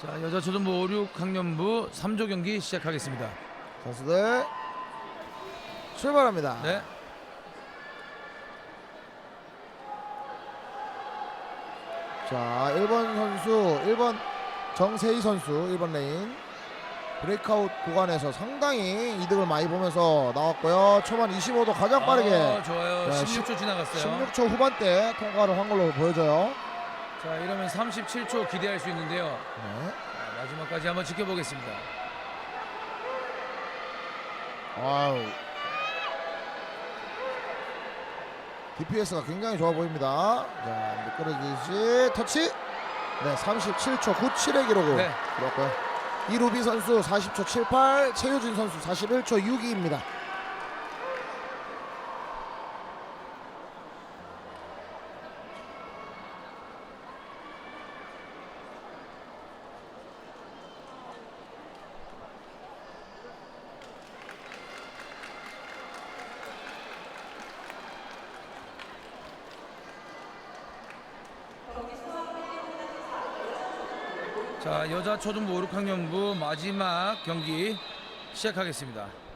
자 여자 초등부 5, 6학년부 3조 경기 시작하겠습니다. 선수들 출발합니다. 네. 자, 1번 선수, 1번 정세희 선수, 1번 레인. 브레이크아웃 구간에서 상당히 이득을 많이 보면서 나왔고요. 초반 25도 가장 빠르게 아, 좋아요. 자, 16초 지나갔어요. 16초 후반대 통과를 한 걸로 보여져요. 자 이러면 37초 기대할 수 있는데요. 네. 자, 마지막까지 한번 지켜보겠습니다. 와우. DPS가 굉장히 좋아 보입니다. 자, 미끄러지듯이 터치. 네, 37초 97의 기록을 네. 들었고요. 이루비 선수 40초 78, 최효진 선수 41초 62입니다. 자 여자 초등부 5, 6학년부 마지막 경기 시작하겠습니다.